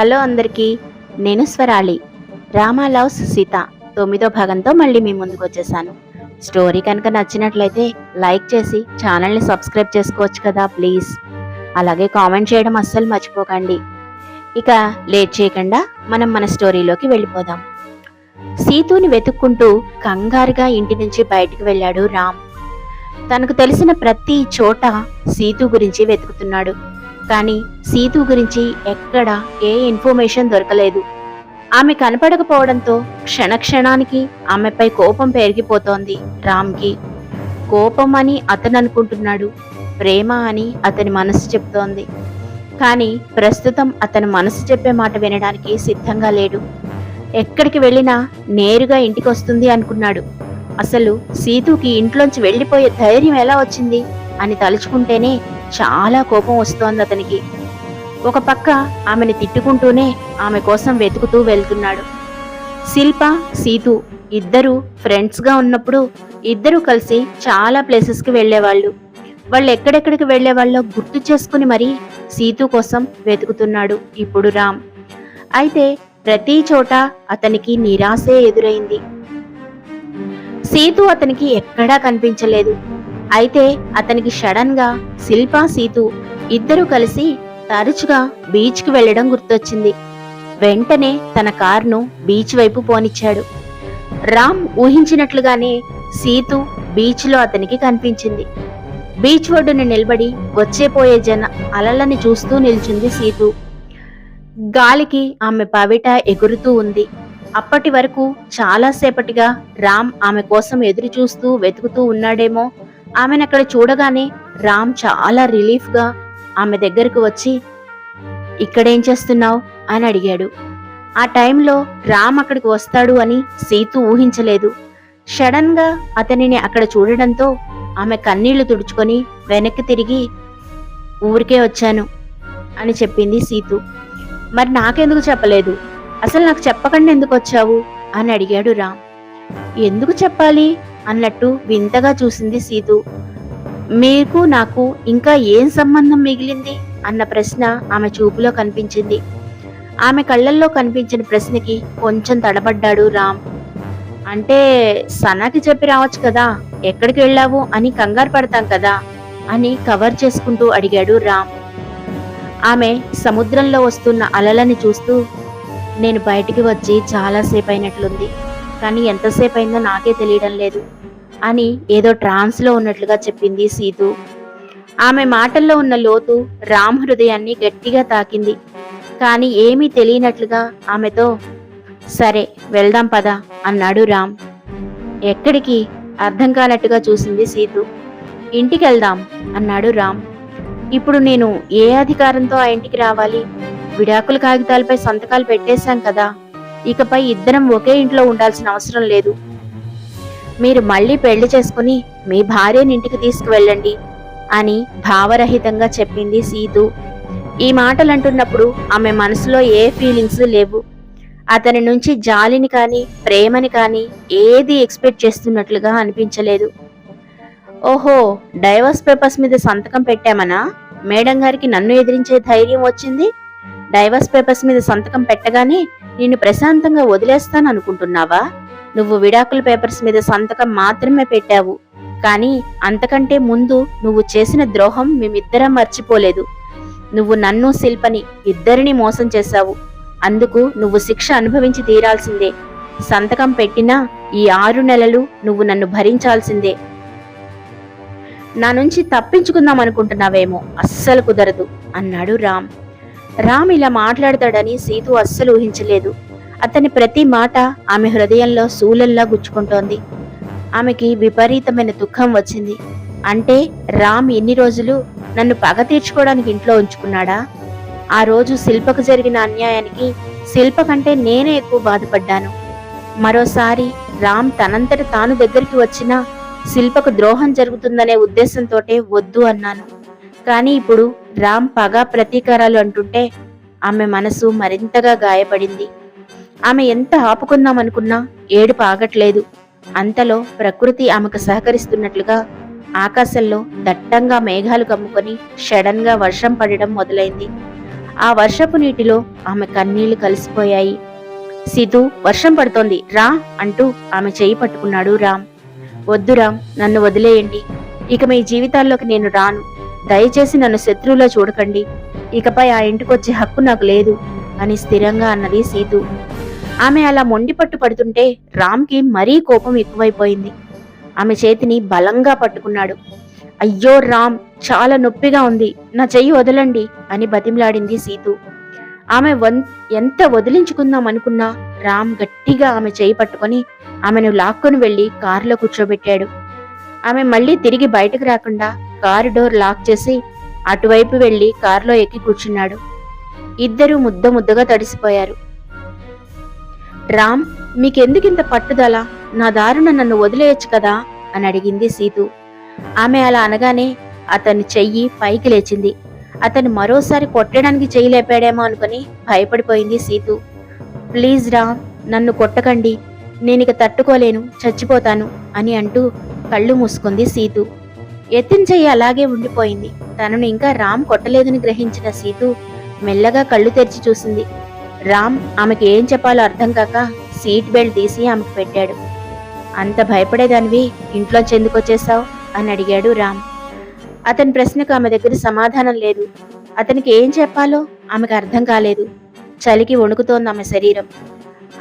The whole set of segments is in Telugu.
హలో అందరికీ నేను స్వరాళి. రామా లవ్స్ సీత తొమ్మిదో భాగంతో మళ్ళీ మీ ముందుకు వచ్చేసాను. స్టోరీ కనుక నచ్చినట్లయితే లైక్ చేసి ఛానల్ని సబ్స్క్రైబ్ చేసుకోవచ్చు కదా ప్లీజ్. అలాగే కామెంట్ చేయడం అస్సలు మర్చిపోకండి. ఇక లేట్ చేయకుండా మనం మన స్టోరీలోకి వెళ్ళిపోదాం. సీతుని వెతుక్కుంటూ కంగారుగా ఇంటి నుంచి బయటికి వెళ్ళాడు రామ్. తనకు తెలిసిన ప్రతి చోట సీతు గురించి వెతుకుతున్నాడు. కానీ సీతు గురించి ఎక్కడ ఏ ఇన్ఫర్మేషన్ దొరకలేదు. ఆమె కనపడకపోవడంతో క్షణక్షణానికి ఆమెపై కోపం పెరిగిపోతోంది రామ్కి. కోపం అని అతను అనుకుంటున్నాడు ప్రేమ అని అతని మనసు చెప్తోంది. కానీ ప్రస్తుతం అతను మనసు చెప్పే మాట వినడానికి సిద్ధంగా లేడు. ఎక్కడికి వెళ్ళినా నేరుగా ఇంటికి వస్తుంది అనుకున్నాడు. అసలు సీతుకి ఇంట్లోంచి వెళ్ళిపోయే ధైర్యం ఎలా వచ్చింది? అని తలుచుకుంటేనే చాలా కోపం వస్తోంది అతనికి. ఒక పక్క ఆమెని తిట్టుకుంటూనే ఆమె కోసం వెతుకుతూ వెళ్తున్నాడు. శిల్ప సీతు ఇద్దరు ఫ్రెండ్స్గా ఉన్నప్పుడు ఇద్దరూ కలిసి చాలా ప్లేసెస్కి వెళ్ళేవాళ్ళు. వాళ్ళు ఎక్కడెక్కడికి వెళ్ళేవాళ్ళో గుర్తు చేసుకుని మరీ సీతు కోసం వెతుకుతున్నాడు ఇప్పుడు రామ్. అయితే ప్రతి చోట అతనికి నిరాశే ఎదురైంది. సీతు అతనికి ఎక్కడా కనిపించలేదు. అయితే అతనికి సడన్గా శిల్ప సీతు ఇద్దరూ కలిసి తరచుగా బీచ్కి వెళ్ళడం గుర్తొచ్చింది. వెంటనే తన కారును బీచ్ వైపు పోనిచ్చాడు. రామ్ ఊహించినట్లుగానే సీతు బీచ్లో అతనికి కనిపించింది. బీచ్ ఒడ్డున నిలబడి వచ్చేపోయే జన అలలని చూస్తూ నిల్చుంది సీతు. గాలికి ఆమె పవిట ఎగురుతూ ఉంది. అప్పటి వరకు చాలాసేపటిగా రామ్ ఆమె కోసం ఎదురు చూస్తూ వెతుకుతూ ఉన్నాడేమో ఆమెను అక్కడ చూడగానే రామ్ చాలా రిలీఫ్గా ఆమె దగ్గరకు వచ్చి ఇక్కడేం చేస్తున్నావు? అని అడిగాడు. ఆ టైంలో రామ్ అక్కడికి వస్తాడు అని సీతు ఊహించలేదు. సడన్గా అతనిని అక్కడ చూడడంతో ఆమె కన్నీళ్ళు తుడుచుకొని వెనక్కి తిరిగి ఊరికే వచ్చాను అని చెప్పింది సీతు. మరి నాకెందుకు చెప్పలేదు? అసలు నాకు చెప్పకుండా ఎందుకు వచ్చావు? అని అడిగాడు రామ్. ఎందుకు చెప్పాలి? అన్నట్టు వింతగా చూసింది సీతు. మీకు నాకు ఇంకా ఏం సంబంధం మిగిలింది? అన్న ప్రశ్న ఆమె చూపులో కనిపించింది. ఆమె కళ్ళల్లో కనిపించిన ప్రశ్నకి కొంచెం తడబడ్డాడు రామ్. అంటే సనాకి చెప్పి రావచ్చు కదా ఎక్కడికి వెళ్ళావు అని కంగారు పడతాం కదా అని కవర్ చేసుకుంటూ అడిగాడు రామ్. ఆమె సముద్రంలో వస్తున్న అలలని చూస్తూ నేను బయటికి వచ్చి చాలాసేపు అయినట్లుంది కానీ ఎంతసేపు అయిందో నాకే తెలియడం లేదు అని ఏదో ట్రాన్స్లో ఉన్నట్లుగా చెప్పింది సీతు. ఆమె మాటల్లో ఉన్న లోతు రామ్ హృదయాన్ని గట్టిగా తాకింది. కానీ ఏమీ తెలియనట్లుగా ఆమెతో సరే వెళ్దాం పదా అన్నాడు రామ్. ఎక్కడికి? అర్థం కానట్టుగా చూసింది సీతు. ఇంటికి వెళ్దాం అన్నాడు రామ్. ఇప్పుడు నేను ఏ అధికారంతో ఆ ఇంటికి రావాలి? విడాకుల కాగితాలపై సంతకాలు పెట్టేశాం కదా. ఇకపై ఇద్దరం ఒకే ఇంట్లో ఉండాల్సిన అవసరం లేదు. మీరు మళ్ళీ పెళ్ళి చేసుకుని మీ భార్యని ఇంటికి తీసుకువెళ్ళండి అని భావరహితంగా చెప్పింది సీతు. ఈ మాటలు అంటున్నప్పుడు ఆమె మనసులో ఏ ఫీలింగ్స్ లేవు. అతని నుంచి జాలిని కానీ ప్రేమని కానీ ఏది ఎక్స్పెక్ట్ చేస్తున్నట్లుగా అనిపించలేదు. ఓహో డైవర్స్ పేపర్స్ మీద సంతకం పెట్టామనా? మేడం గారికి నన్ను ఎదిరించే ధైర్యం వచ్చింది? డైవర్స్ పేపర్స్ మీద సంతకం పెట్టగానే నిన్ను ప్రశాంతంగా వదిలేస్తాను అనుకుంటున్నావా? నువ్వు విడాకుల పేపర్స్ మీద సంతకం మాత్రమే పెట్టావు. కానీ అంతకంటే ముందు నువ్వు చేసిన ద్రోహం మేమిద్దరం మర్చిపోలేదు. నువ్వు నన్ను శిల్పని ఇద్దరిని మోసం చేశావు. అందుకు నువ్వు శిక్ష అనుభవించి తీరాల్సిందే. సంతకం పెట్టినా ఈ ఆరు నెలలు నువ్వు నన్ను భరించాల్సిందే. నా నుంచి తప్పించుకుందాం అనుకుంటున్నావేమో అస్సలు కుదరదు అన్నాడు రామ్. రామ్ ఇలా మాట్లాడతాడని సీతు అస్సలు ఊహించలేదు. అతని ప్రతి మాట ఆమె హృదయంలో శూలల్లా గుచ్చుకుంటోంది. ఆమెకి విపరీతమైన దుఃఖం వచ్చింది. అంటే రామ్ ఎన్ని రోజులు నన్ను పగ తీర్చుకోవడానికి ఇంట్లో ఉంచుకున్నాడా? ఆ రోజు శిల్పకు జరిగిన అన్యాయానికి శిల్ప కంటే నేనే ఎక్కువ బాధపడ్డాను. మరోసారి రామ్ తనంతట తాను దగ్గరికి వచ్చినా శిల్పకు ద్రోహం జరుగుతుందనే ఉద్దేశంతోటే వద్దు అన్నాను. కానీ ఇప్పుడు రామ్ పగ ప్రతీకారాలు అంటుంటే ఆమె మనసు మరింతగా గాయపడింది. ఆమె ఎంత ఆపుకుందామనుకున్నా ఏడుపు ఆగట్లేదు. అంతలో ప్రకృతి ఆమెకు సహకరిస్తున్నట్లుగా ఆకాశంలో దట్టంగా మేఘాలు కమ్ముకొని షడన్గా వర్షం పడడం మొదలైంది. ఆ వర్షపు నీటిలో ఆమె కన్నీళ్ళు కలిసిపోయాయి. సీతు వర్షం పడుతోంది రా అంటూ ఆమె చేయి పట్టుకున్నాడు రామ్. వద్దు రామ్ నన్ను వదిలేయండి. ఇక మీ జీవితాల్లోకి నేను రాను. దయచేసి నన్ను శత్రువులో చూడకండి. ఇకపై ఆ ఇంటికొచ్చే హక్కు నాకు లేదు అని స్థిరంగా అన్నది సీతు. ఆమె అలా మొండి పట్టు పడుతుంటే రామ్కి మరీ కోపం ఎక్కువైపోయింది. ఆమె చేతిని బలంగా పట్టుకున్నాడు. అయ్యో రామ్ చాలా నొప్పిగా ఉంది. నా చెయ్యి వదలండి అని బతిమలాడింది సీతు. ఆమె వన్ ఎంత వదిలించుకుందాం అనుకున్నా రామ్ గట్టిగా ఆమె చేయి పట్టుకొని ఆమెను లాక్కొని వెళ్ళి కారులో కూర్చోబెట్టాడు. ఆమె మళ్ళీ తిరిగి బయటకు రాకుండా కారు డోర్ లాక్ చేసి అటువైపు వెళ్ళి కారులో ఎక్కి కూర్చున్నాడు. ఇద్దరూ ముద్ద ముద్దగా తడిసిపోయారు. రామ్ మీకెందుకింత పట్టుదల? నా దారుణ నన్ను వదిలేయచ్చు కదా? అని అడిగింది సీతు. ఆమె అలా అనగానే అతని చెయ్యి పైకి లేచింది. అతను మరోసారి కొట్టడానికి చెయ్యి లేపాడేమో అనుకుని భయపడిపోయింది సీతు. ప్లీజ్ రామ్ నన్ను కొట్టకండి. నేనిక తట్టుకోలేను చచ్చిపోతాను అని అంటూ కళ్ళు మూసుకుంది సీతు. ఎత్తిన చెయ్యి అలాగే ఉండిపోయింది. తనను ఇంకా రామ్ కొట్టలేదని గ్రహించిన సీతు మెల్లగా కళ్ళు తెరిచి చూసింది. రామ్ ఆమెకి ఏం చెప్పాలో అర్థం కాక సీట్ బెల్ట్ తీసి ఆమెకు పెట్టాడు. అంత భయపడేదానివి ఇంట్లోంచి ఎందుకు వచ్చేసావు అని అడిగాడు రామ్. అతని ప్రశ్నకు ఆమె దగ్గర సమాధానం లేదు. అతనికి ఏం చెప్పాలో ఆమెకు అర్థం కాలేదు. చలికి వణుకుతోంది ఆమె శరీరం.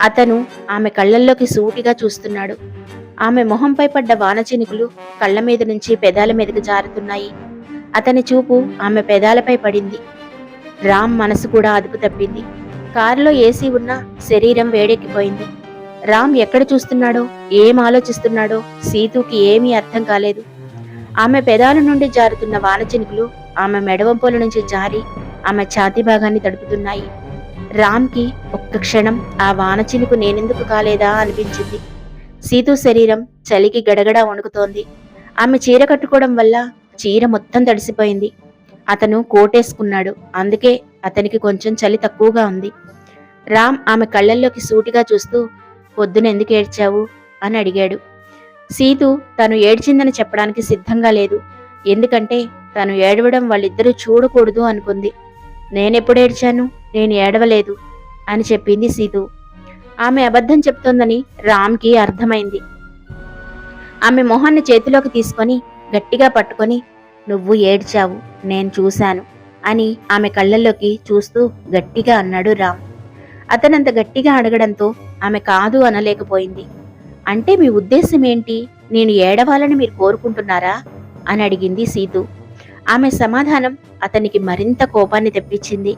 అతను ఆమె కళ్ళల్లోకి సూటిగా చూస్తున్నాడు. ఆమె మొహంపై పడ్డ వానచినుకులు కళ్ళ మీద నుంచి పెదాల మీదకి జారుతున్నాయి. అతని చూపు ఆమె పెదాలపై పడింది. రామ్ మనసు కూడా అదుపు తప్పింది. కారులో ఏసీ ఉన్న శరీరం వేడెక్కిపోయింది. రామ్ ఎక్కడ చూస్తున్నాడో ఏం ఆలోచిస్తున్నాడో సీతుకి ఏమీ అర్థం కాలేదు. ఆమె పెదాల నుండి జారుతున్న వానచినుకులు ఆమె మెడవంపుల నుంచి జారి ఆమె ఛాతీ భాగాన్ని తడుపుతున్నాయి. రామ్కి ఒక్క క్షణం ఆ వానచినుకు నేనెందుకు కాలేదా అనిపించింది. సీతు శరీరం చలికి గడగడా వణుకుతోంది. ఆమె చీర కట్టుకోవడం వల్ల చీర మొత్తం తడిసిపోయింది. అతను కోటేసుకున్నాడు. అందుకే అతనికి కొంచెం చలి తక్కువగా ఉంది. రామ్ ఆమె కళ్ళల్లోకి సూటిగా చూస్తూ పొద్దున ఎందుకు ఏడ్చావు? అని అడిగాడు. సీతు తను ఏడ్చిందని చెప్పడానికి సిద్ధంగా లేదు. ఎందుకంటే తను ఏడవడం వాళ్ళిద్దరూ చూడకూడదు అనుకుంది. నేనెప్పుడు ఏడ్చాను? నేను ఏడవలేదు. అని చెప్పింది సీతు. ఆమె అబద్ధం చెప్తోందని రామ్కి అర్థమైంది. ఆమె మొహాన్ని చేతిలోకి తీసుకొని గట్టిగా పట్టుకొని నువ్వు ఏడ్చావు నేను చూశాను అని ఆమె కళ్ళల్లోకి చూస్తూ గట్టిగా అన్నాడు రామ్. అతనంత గట్టిగా అడగడంతో ఆమె కాదు అనలేకపోయింది. అంటే మీ ఉద్దేశం ఏంటి? నేను ఏడవాలని మీరు కోరుకుంటున్నారా? అని అడిగింది సీతు. ఆమె సమాధానం అతనికి మరింత కోపాన్ని తెప్పించింది.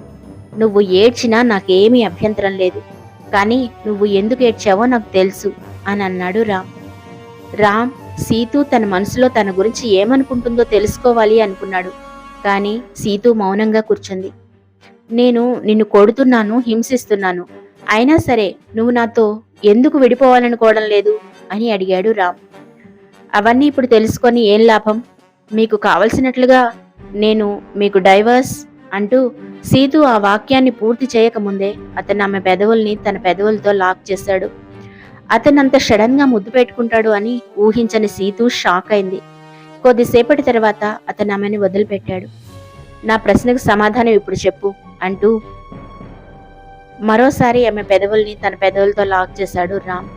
నువ్వు ఏడ్చినా నాకేమీ అభ్యంతరం లేదు. కానీ నువ్వు ఎందుకు ఏడ్చావో నాకు తెలుసు అని అన్నాడు రామ్. రామ్ సీతు తన మనసులో తన గురించి ఏమనుకుంటుందో తెలుసుకోవాలి అనుకున్నాడు. కానీ సీతు మౌనంగా కూర్చుంది. నేను నిన్ను కొడుతున్నాను హింసిస్తున్నాను. అయినా సరే నువ్వు నాతో ఎందుకు విడిపోవాలనుకోవడం లేదు అని అడిగాడు రామ్. అవన్నీ ఇప్పుడు తెలుసుకొని ఏం లాభం? మీకు కావలసినట్లుగా నేను మీకు డైవర్స్ అంటూ సీతు ఆ వాక్యాన్ని పూర్తి చేయకముందే అతను ఆమె పెదవుల్ని తన పెదవులతో లాక్ చేశాడు. అతనంత అంత సడన్గా ముద్దు పెట్టుకుంటాడు అని ఊహించని సీతు షాక్ అయింది. కొద్దిసేపటి తర్వాత అతను ఆమెను వదిలిపెట్టాడు. నా ప్రశ్నకు సమాధానం ఇప్పుడు చెప్పు అంటూ మరోసారి ఆమె పెదవుల్ని తన పెదవులతో లాక్ చేశాడు రామ్.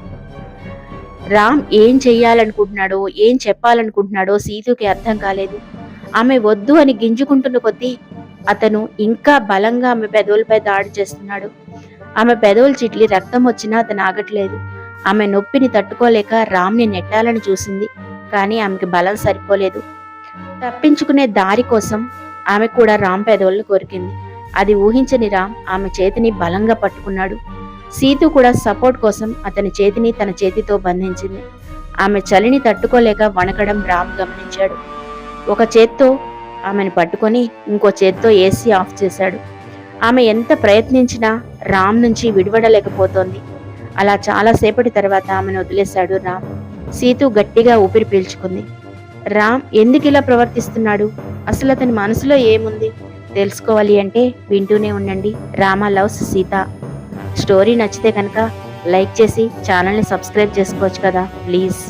రామ్ ఏం చెయ్యాలనుకుంటున్నాడో ఏం చెప్పాలనుకుంటున్నాడో సీతుకి అర్థం కాలేదు. ఆమె వద్దు అని గింజుకుంటున్న కొద్దీ అతను ఇంకా బలంగా ఆమె పెదవులపై దాడి చేస్తున్నాడు. ఆమె పెదవులు చిట్లి రక్తం వచ్చినా అతను ఆగట్లేదు. ఆమె నొప్పిని తట్టుకోలేక రామ్ని నెట్టాలని చూసింది కానీ ఆమెకి బలం సరిపోలేదు. తప్పించుకునే దారి కోసం ఆమె కూడా రామ్ పెదవులను కోరికింది. అది ఊహించని రామ్ ఆమె చేతిని బలంగా పట్టుకున్నాడు. సీతు కూడా సపోర్ట్ కోసం అతని చేతిని తన చేతితో బంధించింది. ఆమె చలిని తట్టుకోలేక వణకడం రామ్ గమనించాడు. ఒక చేత్తో ఆమెను పట్టుకొని ఇంకో చేత్తో ఏసీ ఆఫ్ చేశాడు. ఆమె ఎంత ప్రయత్నించినా రామ్ నుంచి విడివడలేకపోతోంది అలా చాలాసేపటి తర్వాత ఆమెను వదిలేశాడు రామ్. సీతు గట్టిగా ఊపిరి పీల్చుకుంది. రామ్ ఎందుకు ఇలా ప్రవర్తిస్తున్నాడు? అసలు అతని మనసులో ఏముంది? తెలుసుకోవాలి అంటే వింటూనే ఉండండి. రామా లవ్స్ సీత. స్టోరీ నచ్చితే కనుక లైక్ చేసి ఛానల్ని సబ్స్క్రైబ్ చేసుకోవచ్చు కదా ప్లీజ్.